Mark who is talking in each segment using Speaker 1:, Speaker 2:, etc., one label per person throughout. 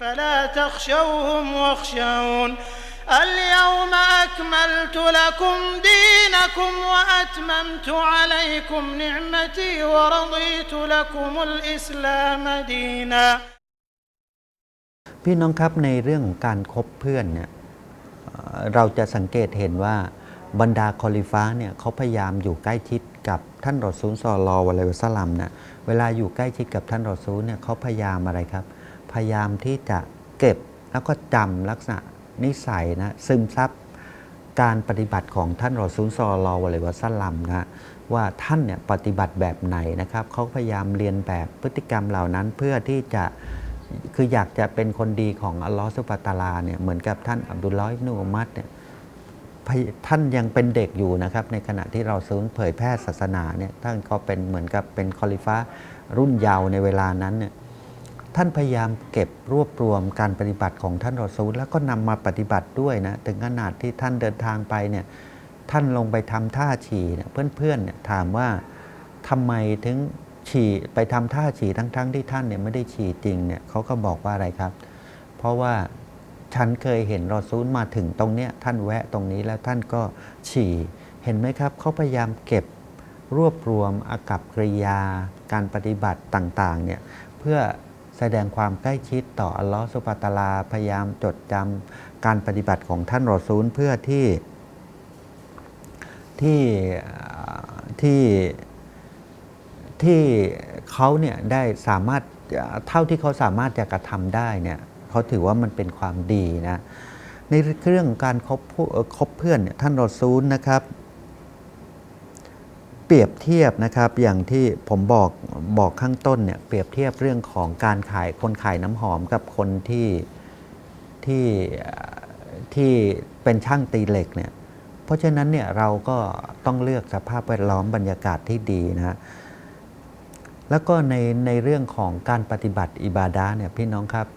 Speaker 1: فلا تخشوهم واخشون اليوم أكملت لكم دينكم وأتممت عليكم نعمتي ورضيت لكم الإسلام دينا
Speaker 2: พี่น้องครับในเรื่องของการคบเพื่อนเนี่ยเอ่อเราจะสังเกตเห็นว่าบรรดาคอลิฟ้าเนี่ยเขาพยายามอยู่ใกล้ชิดกับท่านรอซูลซอลลอฮุอะลัยฮิวะซัลลัมนะเวลาอยู่ใกล้ชิดกับท่านรอซูลเนี่ยเขาพยายามอะไรครับ พยายามที่จะเก็บแล้วก็จำลักษณะนิสัยนะซึมซับการปฏิบัติของท่านรอซูลซอลลอฮุอะลัยฮิวะซัลลัมนะว่าท่านเนี่ยปฏิบัติแบบไหนนะครับเขาพยายามเรียนแบบพฤติกรรมเหล่านั้นเพื่อที่จะคืออยากจะเป็นคนดีของอัลลอฮฺสุบะตาลาเนี่ยเหมือนกับท่านอับดุลลอฮ์อิบนุอุมัดเนี่ยพยท่านยังเป็นเด็กอยู่นะครับในขณะที่เราซื้อเผยแพร่ศาสนาเนี่ยท่านก็เป็นเหมือนกับเป็นคอลิฟ้ารุ่นเยาว์ในเวลานั้นเนี่ย ท่านพยายามเก็บรวบรวมการปฏิบัติของท่านรอซูลแล้วก็นำมาปฏิบัติด้วยนะถึงขนาดที่ท่านเดินทางไปเนี่ยท่านลงไปทำท่าฉี่เนี่ยเพื่อนๆเนี่ยถามว่าทำไมถึงฉี่ไปทำท่าฉี่ทั้งๆ ที่ท่านเนี่ยไม่ได้ฉี่จริงเนี่ยเขาก็บอกว่าอะไรครับ เพราะว่าฉันเคยเห็นรอซูลมาถึงตรงเนี้ยท่านแวะตรงนี้แล้วท่านก็ฉี่เห็นไหมครับเขาพยายามเก็บรวบรวมอากับกริยา การปฏิบัติต่างๆเนี่ยเพื่อ แสดงความใกล้ชิดต่ออัลลอฮฺสุบะตาลา พยายามจดจำการปฏิบัติของท่านรอซูลเพื่อที่ที่ที่ที่เขาเนี่ยได้สามารถเท่าที่เขาสามารถจะกระทำได้เนี่ยเขาถือว่ามันเป็นความดีนะในเรื่องการคบเอ่อคบเพื่อนนท่านรอซูลนะครับ ปรียบเทียบนะครับอย่างที่ผมบอกบอกข้างต้นเนี่ยเปรียบเทียบเรื่องของการขายคนขายน้ำหอมกับคนที่ที่ที่เป็นช่างตีเหล็กเนี่ยเพราะฉะนั้นเนี่ยเราก็ต้องเลือกสภาพแวดล้อมบรรยากาศที่ดีนะฮะแล้วก็ในในเรื่องของการปฏิบัติอิบาดาเนี่ยพี่น้องครับ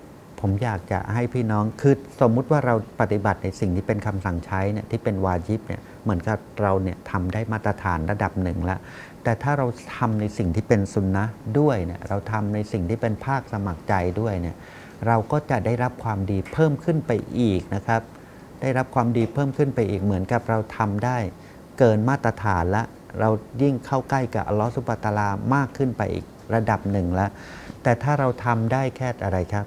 Speaker 2: ผมอยากจะให้พี่น้องคือสมมุติว่าเราปฏิบัติในสิ่งที่เป็นคำสั่งใช้เนี่ยที่เป็นวาจิบเนี่ย เหมือนกับเราเนี่ยทำได้มาตรฐานระดับหนึ่งแล้ว แต่ถ้าเราทำในสิ่งที่เป็นสุนนะด้วยเนี่ยเราทำในสิ่งที่เป็นภาคสมัครใจด้วยเนี่ยเราก็จะได้รับความดีเพิ่มขึ้นไปอีกนะครับ ได้รับความดีเพิ่มขึ้นไปอีกเหมือนกับเราทำได้เกินมาตรฐานละเรายิ่งเข้าใกล้กับอัลลอฮฺสุบะตาลามากขึ้นไปอีกระดับหนึ่งแล้ว แต่ถ้าเราทำได้แค่อะไรครับ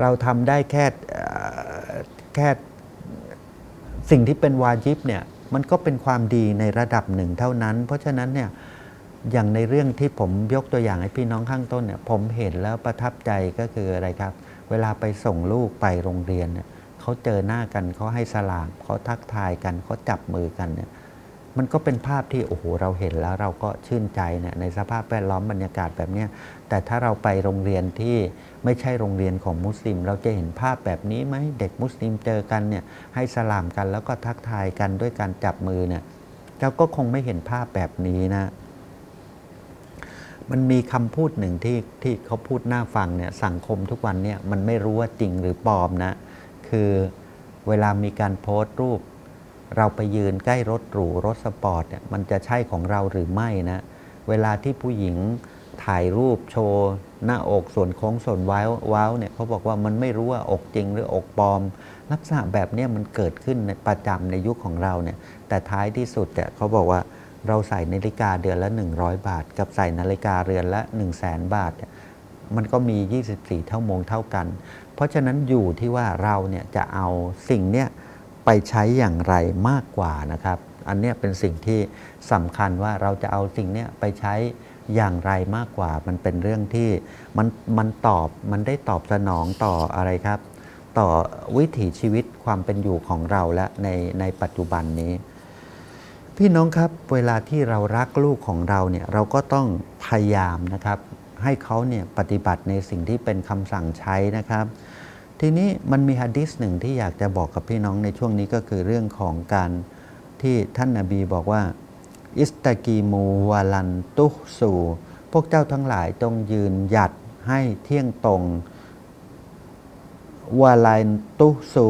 Speaker 2: เราทำได้แค่แค่ สิ่งที่เป็นวาจิบเนี่ยมันก็เป็นความดีในระดับหนึ่งเท่านั้น เพราะฉะนั้นเนี่ยอย่างในเรื่องที่ผมยกตัวอย่างให้พี่น้องข้างต้นเนี่ยผมเห็นแล้วประทับใจก็คืออะไรครับ เวลาไปส่งลูกไปโรงเรียนเนี่ยเขาเจอหน้ากันเขาให้สลามเขาทักทายกันเขาจับมือกันเนี่ย มันก็เป็นภาพที่โอ้โหเราเห็นแล้วเราก็ชื่นใจเนี่ยในสภาพแวดล้อมบรรยากาศแบบนี้แต่ถ้าเราไปโรงเรียนที่ไม่ใช่โรงเรียนของมุสลิม เราจะเห็นภาพแบบนี้ไหมเด็กมุสลิมเจอกันเนี่ยให้สลามกันแล้วก็ทักทายกันด้วยการจับมือเนี่ยเราก็คงไม่เห็นภาพแบบนี้นะมันมีคำพูดหนึ่งที่ที่เขาพูดหน้าฟังเนี่ยสังคมทุกวันเนี่ยมันไม่รู้ว่าจริงหรือปลอมนะ คือเวลามีการโพสต์รูป เราไปยืนใกล้รถหรูรถสปอร์ตเนี่ยมันจะใช่ของเราหรือไม่นะ เวลาที่ผู้หญิงถ่ายรูปโชว์ หน้าอกส่วนโค้งส่วนว้าวว้าวเนี่ยเขาบอกว่ามันไม่รู้ว่าอกจริงหรืออกปลอม ลักษณะแบบนี้มันเกิดขึ้นในประจำในยุคของเราเนี่ยแต่ท้ายที่สุดเนี่ยเขาบอกว่าเราใส่นาฬิกาเดือนละ 100 บาท กับใส่นาฬิกาเรือนละ 1 0 0 0 0แสนบาทเนี่ยมันก็มี 24 เท่าโมงเท่ากัน เพราะฉะนั้นอยู่ที่ว่าเราเนี่ยจะเอาสิ่งเนี้ย ไปใช้อย่างไรมากกว่านะครับ อันนี้เป็นสิ่งที่สำคัญว่าเราจะเอาสิ่งนี้ไปใช้อย่างไรมากกว่า มันเป็นเรื่องที่มันมันตอบมันได้ตอบสนองต่ออะไรครับ ต่อวิถีชีวิตความเป็นอยู่ของเราและในในปัจจุบันนี้ พี่น้องครับเวลาที่เรารักลูกของเราเนี่ยเราก็ต้องพยายามนะครับ ให้เขาเนี่ยปฏิบัติในสิ่งที่เป็นคำสั่งใช้นะครับ ทีนี้มันมีฮะดิษหนึ่งที่อยากจะบอกกับพี่น้องในช่วงนี้ก็คือเรื่องของการที่ท่านนาบีบอกว่า อิสตากีมูวาลันตุสูพวกเจ้าทั้งหลายต้องยืนหยัดให้เที่ยงตรงวาลันตุสู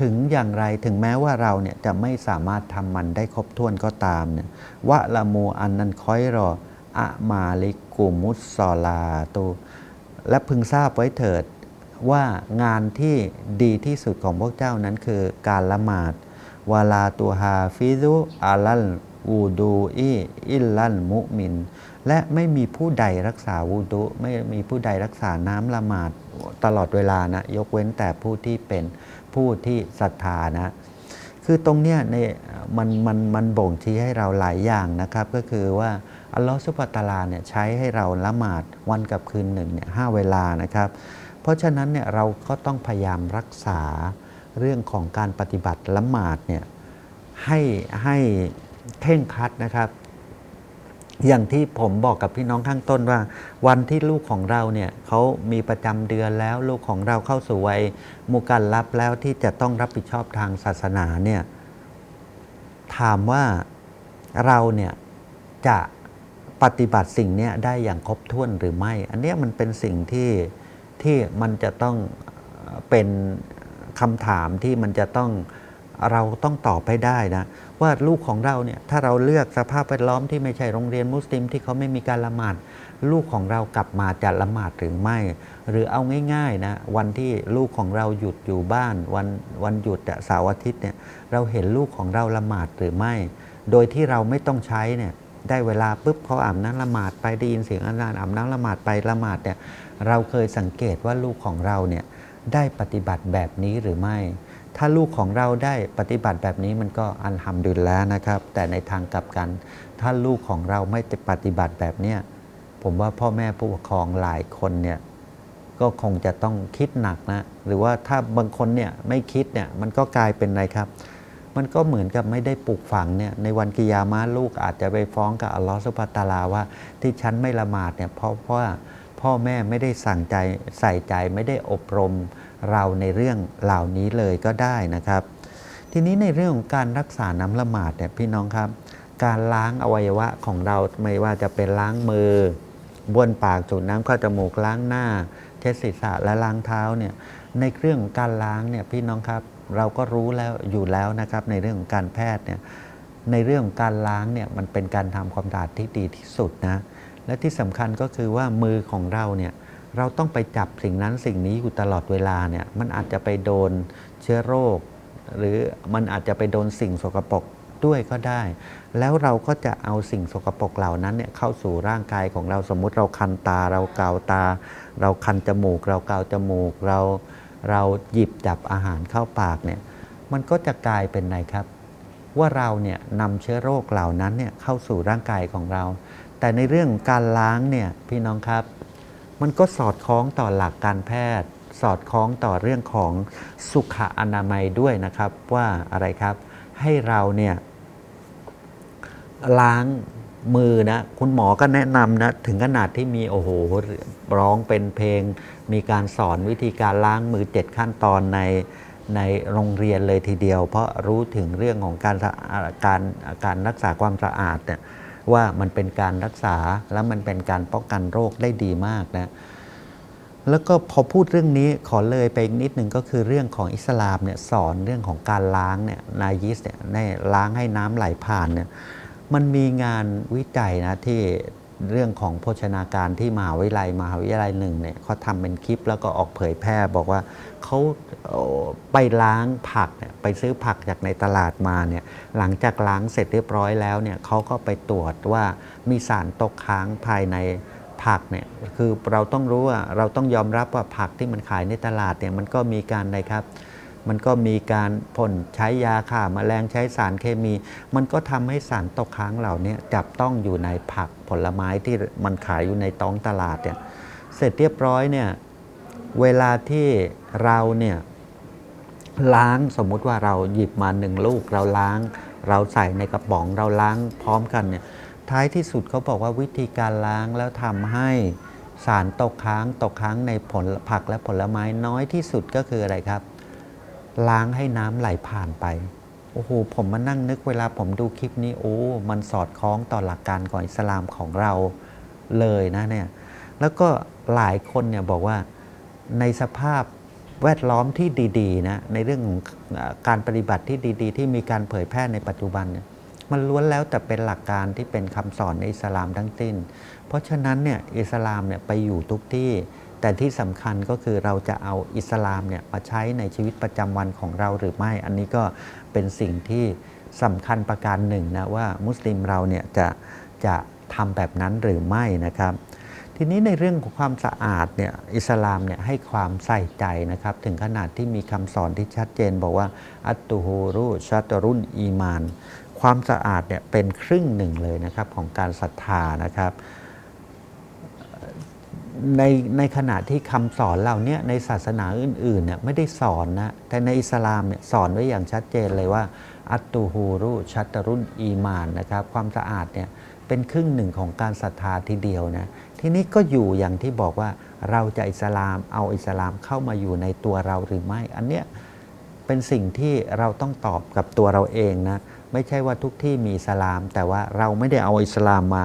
Speaker 2: ถึงอย่างไรถึงแม้ว่าเราเนี่ยจะไม่สามารถทำมันได้ครบถ้วนก็ตามเนี่ยวะละมูอันนันคอยรออะมาลิกุมุสซอลาตูและพึงทราบไว้เถิด ว่างานที่ดีที่สุดของพวกเจ้านั้นคือการละหมาดวาลาตูฮาฟิซุอาลันวูดูอีอิลลันมุมิน และไม่มีผู้ใดรักษาวูดุไม่มีผู้ใดรักษาน้ำละหมาดตลอดเวลานะ ยกเว้นแต่ผู้ที่เป็นผู้ที่ศรัทธานะ คือตรงเนี้ยในมันมันมันบ่งชี้ให้เราหลายอย่างนะครับ ก็คือว่าอัลลอฮฺสุบะตาลาเนี่ยใช้ให้เราละหมาดวันกับคืนหนึ่งเนี่ยห้าเวลานะครับ เพราะฉะนั้นเนี่ยเราก็ต้องพยายามรักษาเรื่องของการปฏิบัติละหมาดเนี่ยให้ให้เข่งคัดนะครับ อย่างที่ผมบอกกับพี่น้องข้างต้นว่า วันที่ลูกของเราเนี่ยเขามีประจำเดือนแล้วลูกของเราเข้าสู่วัยมุกันรับแล้วที่จะต้องรับผิดชอบทางศาสนาเนี่ยถามว่าเราเนี่ยจะปฏิบัติสิ่งเนี้ยได้อย่างครบถ้วนหรือไม่ อันนี้มันเป็นสิ่งที่ ที่มันจะต้องเป็นคำถามที่มันจะต้องเราต้องตอบให้ได้นะว่าลูกของเราเนี่ยถ้าเราเลือกสภาพแวดล้อมที่ไม่ใช่โรงเรียนมุสลิมที่เขาไม่มีการละหมาด ลูกของเรากลับมาจะละหมาดหรือไม่ หรือเอาง่ายๆนะวันที่ลูกของเราหยุดอยู่บ้าน วันวันหยุดเสาร์อาทิตย์เนี่ยเราเห็นลูกของเราละหมาดหรือไม่ โดยที่เราไม่ต้องใช้เนี่ยได้เวลาปุ๊บเขาอาบน้ำละหมาดไปได้ยินเสียงอาจารย์อาบน้ำละหมาดไปละหมาดเนี่ย เราเคยสังเกตว่าลูกของเราเนี่ยได้ปฏิบัติแบบนี้หรือไม่ ถ้าลูกของเราได้ปฏิบัติแบบนี้มันก็อันทำดุลแล้วนะครับ แต่ในทางกลับกัน ถ้าลูกของเราไม่ปฏิบัติแบบเนี้ยผมว่าพ่อแม่ผู้ปกครองหลายคนเนี่ยก็คงจะต้องคิดหนักนะ หรือว่าถ้าบางคนเนี่ยไม่คิดเนี่ยมันก็กลายเป็นอะไรครับ มันก็เหมือนกับไม่ได้ปลูกฝังเนี่ยในวันกิยามะลูกอาจจะไปฟ้องกับอัลลอฮฺสุบะตาลาว่า ที่ฉันไม่ละหมาดเนี่ยเพราะเพราะว่า พ่อแม่ไม่ได้สั่งใจใส่ใจไม่ได้อบรมเราในเรื่องเหล่านี้เลยก็ได้นะครับ ทีนี้ในเรื่องของการรักษาน้ำละหมาดเนี่ยพี่น้องครับ การล้างอวัยวะของเราไม่ว่าจะเป็นล้างมือบ้วนปากจูดน้ำเข้าจมูกล้างหน้า เช็ดศีรษะและล้างเท้าเนี่ยในเรื่องของการล้างเนี่ยพี่น้องครับเราก็รู้แล้วอยู่แล้วนะครับในเรื่องของการแพทย์เนี่ยในเรื่องของการล้างเนี่ยมันเป็นการทำความสะอาดที่ดีที่สุดนะ และที่สำคัญก็คือว่ามือของเราเนี่ยเราต้องไปจับสิ่งนั้นสิ่งนี้อยู่ตลอดเวลาเนี่ยมันอาจจะไปโดนเชื้อโรค หรือมันอาจจะไปโดนสิ่งสกปรกด้วยก็ได้ แล้วเราก็จะเอาสิ่งสกปรกเหล่านั้นเนี่ยเข้าสู่ร่างกายของเราสมมุติเราคันตาเราเกาตา เราคันจมูก เราเกาจมูกเราเราหยิบจับอาหารเข้าปากเนี่ยมันก็จะกลายเป็นไงครับ ว่าเราเนี่ยนำเชื้อโรคเหล่านั้นเนี่ยเข้าสู่ร่างกายของเรา แต่ในเรื่องการล้างเนี่ยพี่น้องครับ มันก็สอดคล้องต่อหลักการแพทย์ สอดคล้องต่อเรื่องของสุขอนามัยด้วยนะครับว่าอะไรครับ ให้เราเนี่ยล้างมือนะคุณหมอก็แนะนำนะถึงขนาดที่มีโอ้โหร้องเป็นเพลง มีการสอนวิธีการล้างมือเจ็ดขั้นตอนในในโรงเรียนเลยทีเดียว เพราะรู้ถึงเรื่องของการการการรักษาความสะอาดเนี่ย ว่ามันเป็นการรักษาและมันเป็นการป้องกันโรคได้ดีมากนะแล้วก็พอพูดเรื่องนี้ขอเลยไปอีกนิดหนึ่งก็คือเรื่องของอิสลามเนี่ยสอนเรื่องของการล้างเนี่ยนายิสเนี่ยในล้างให้น้ำไหลผ่านเนี่ยมันมีงานวิจัยนะที่ เรื่องของโภชนาการที่มหาวิทยาลัยมหาวิทยาลัยหนึ่งเนี่ยเขาทำเป็นคลิปแล้วก็ออกเผยแพร่บอกว่าเขาไปล้างผักเนี่ยไปซื้อผักจากในตลาดมาเนี่ยหลังจากล้างเสร็จเรียบร้อยแล้วเนี่ยเขาก็ไปตรวจว่ามีสารตกค้างภายในผักเนี่ยคือเราต้องรู้ว่าเราต้องยอมรับว่าผักที่มันขายในตลาดเนี่ยมันก็มีการอะครับ มันก็มีการพ่นใช้ยาฆ่าแมลงใช้สารเคมี มันก็ทำให้สารตกค้างเหล่านี้จับต้องอยู่ในผักผลไม้ที่มันขายอยู่ในท้องตลาดเนี่ยเสร็จเรียบร้อยเนี่ยเวลาที่เราเนี่ยล้างสมมุติว่าเราหยิบมาหนึ่งลูกเราล้าง เราใส่ในกระป๋องเราล้างพร้อมกันเนี่ยท้ายที่สุดเขาบอกว่าวิธีการล้างแล้วทำให้สารตกค้างตกค้างในผลผักและผลไม้น้อยที่สุดก็คืออะไรครับ ล้างให้น้ำไหลผ่านไปโอ้โหผมมานั่งนึกเวลาผมดูคลิปนี้โอ้มันสอดคล้องต่อหลักการของอิสลามของเราเลยนะเนี่ยแล้วก็หลายคนเนี่ยบอกว่าในสภาพแวดล้อมที่ดีๆนะในเรื่องของการปฏิบัติที่ดีๆ ที่มีการเผยแพร่ในปัจจุบันเนี่ยมันล้วนแล้วแต่เป็นหลักการที่เป็นคำสอนในอิสลามทั้งสิ้น เพราะฉะนั้นเนี่ยอิสลามเนี่ยไปอยู่ทุกที่ แต่ที่สำคัญก็คือเราจะเอาอิสลามเนี่ยมาใช้ในชีวิตประจำวันของเราหรือไม่ อันนี้ก็เป็นสิ่งที่สำคัญประการหนึ่งนะว่ามุสลิมเราเนี่ยจะจะทำแบบนั้นหรือไม่นะครับ ทีนี้ในเรื่องของความสะอาดเนี่ยอิสลามเนี่ยให้ความใส่ใจนะครับ ถึงขนาดที่มีคำสอนที่ชัดเจนบอกว่า อัตตูฮูรุชัตรุนอีมาน ความสะอาดเนี่ยเป็นครึ่งหนึ่งเลยนะครับของการศรัทธานะครับ ในในขณะที่คำสอนเหล่านี้ในศาสนาอื่นๆเนี่ยไม่ได้สอนนะ แต่ในอิสลามเนี่ยสอนไว้อย่างชัดเจนเลยว่า อัตตูฮูรุชัตรุนอีมานนะครับ ความสะอาดเนี่ยเป็นครึ่งหนึ่งของการศรัทธาทีเดียวนะทีนี้ก็อยู่อย่างที่บอกว่าเราจะอิสลามเอาอิสลามเข้ามาอยู่ในตัวเราหรือไม่ อันเนี้ยเป็นสิ่งที่เราต้องตอบกับตัวเราเองนะไม่ใช่ว่าทุกที่มีอิสลาม แต่ว่าเราไม่ได้เอาอิสลามมา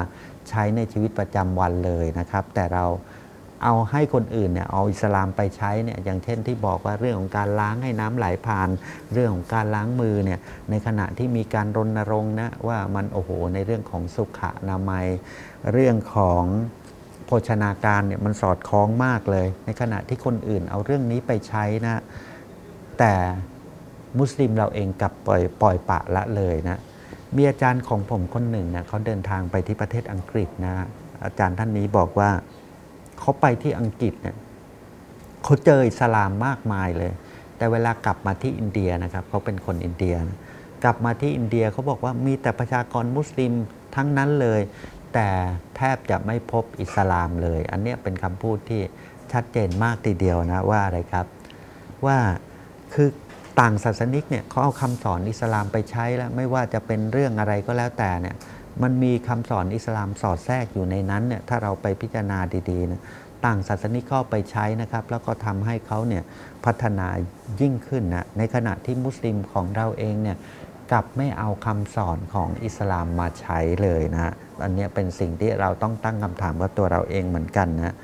Speaker 2: ใช้ในชีวิตประจำวันเลยนะครับ แต่เรา เอาให้คนอื่นเนี่ยเอาอิสลามไปใช้เนี่ยอย่างเช่นที่บอกว่าเรื่องของการล้างให้น้ำไหลผ่าน เรื่องของการล้างมือเนี่ยในขณะที่มีการรณรงค์นะว่ามันโอ้โหในเรื่องของสุขอนามัย เรื่องของโภชนาการเนี่ยมันสอดคล้องมากเลย ในขณะที่คนอื่นเอาเรื่องนี้ไปใช้นะแต่มุสลิมเราเองกลับปล่อยปล่อยปละละเลยนะมีอาจารย์ของผมคนหนึ่งนะเขาเดินทางไปที่ประเทศอังกฤษนะอาจารย์ท่านนี้บอกว่า เขาไปที่อังกฤษเนี่ยเขาเจออิสลามมากมายเลย แต่เวลากลับมาที่อินเดียนะครับเขาเป็นคนอินเดียนะกลับมาที่อินเดียเขาบอกว่ามีแต่ประชากรมุสลิมทั้งนั้นเลย แต่แทบจะไม่พบอิสลามเลย อันนี้เป็นคำพูดที่ชัดเจนมากทีเดียวนะว่าอะไรครับ ว่าคือต่างศาสนิกเนี่ยเขาเอาคำสอนอิสลามไปใช้แล้วไม่ว่าจะเป็นเรื่องอะไรก็แล้วแต่เนี่ย มันมีคำสอนอิสลามสอดแทรกอยู่ในนั้นเนี่ยถ้าเราไปพิจารณาดีๆนะต่างศาสนิกเข้าไปใช้นะครับ แล้วก็ทำให้เขาเนี่ยพัฒนายิ่งขึ้นนะในขณะที่มุสลิมของเราเองเนี่ยกลับไม่เอาคำสอนของอิสลามมาใช้เลยนะอันนี้เป็นสิ่งที่เราต้องตั้งคำถามกับตัวเราเองเหมือนกันนะ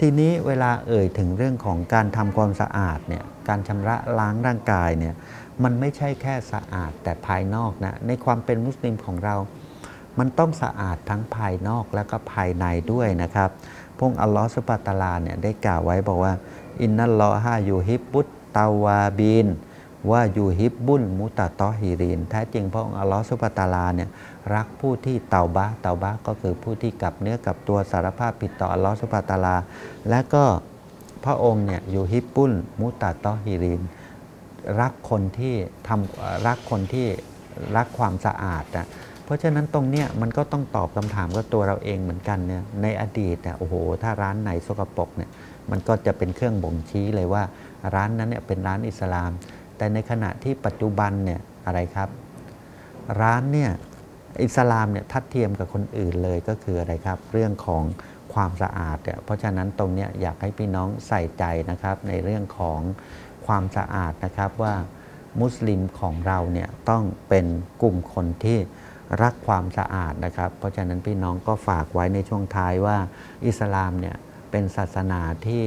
Speaker 2: ทีนี้เวลาเอ่ยถึงเรื่องของการทำความสะอาดเนี่ยการชำระล้างร่างกายเนี่ยมันไม่ใช่แค่สะอาดแต่ภายนอกนะในความเป็นมุสลิมของเรา มันต้องสะอาดทั้งภายนอกแล้วก็ภายในด้วยนะครับ พงอัลลอฮฺสุบะตาลาเนี่ยได้กล่าวไว้บอกว่า อินนัลลอฮะยูฮิบบุตตาวาบีนว่ายูฮิบบุลมุตะตอฮิรินแท้จริงพระองค์อัลลอฮฺสุบะตาลาเนี่ยรักผู้ที่เตาบะเตาบะก็คือผู้ที่กลับเนื้อกลับตัวสารภาพผิดต่ออัลลอฮฺสุบะตาลา และก็พระองค์เนี่ยยูฮิบบุลมุตะตอฮิริน รักคนที่ทำรักคนที่รักความสะอาดนะ เพราะฉะนั้นตรงเนี้ยมันก็ต้องตอบคำถามกับตัวเราเองเหมือนกันเนี่ยในอดีตเนี่ยโอ้โห ถ้าร้านไหนสกปรกเนี่ยมันก็จะเป็นเครื่องบ่งชี้เลยว่า ร้านนั้นเนี่ยเป็นร้านอิสลาม แต่ในขณะที่ปัจจุบันเนี่ยอะไรครับ ร้านเนี่ยอิสลามเนี่ยทัดเทียมกับคนอื่นเลยก็คืออะไรครับ เรื่องของความสะอาดเนี่ยเพราะฉะนั้นตรงเนี้ยอยากให้พี่น้องใส่ใจนะครับในเรื่องของความสะอาดนะครับว่ามุสลิมของเราเนี่ยต้องเป็นกลุ่มคนที่ รักความสะอาดนะครับ เพราะฉะนั้นพี่น้องก็ฝากไว้ในช่วงท้ายว่าอิสลามเนี่ยเป็นศาสนาที่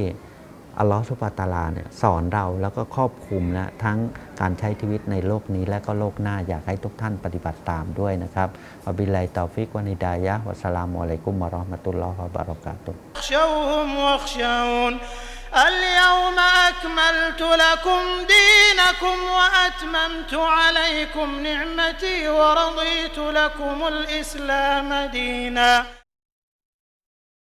Speaker 2: อัลลอฮฺสุบตาลาเนี่ยสอนเราแล้วก็ครอบคุมนะทั้งการใช้ชีวิตในโลกนี้และก็โลกหน้าอยากให้ทุกท่านปฏิบัติตามด้วยนะครับอับิลัยตอฟิกวานิดายะวัสลามุอะลัยกุมมะรอห์มะตุลลอฮฺบะเรอกาตุ
Speaker 1: اليوم أكملت لكم دينكم وأتممت عليكم نعمتي ورضيت لكم الإسلام دينا.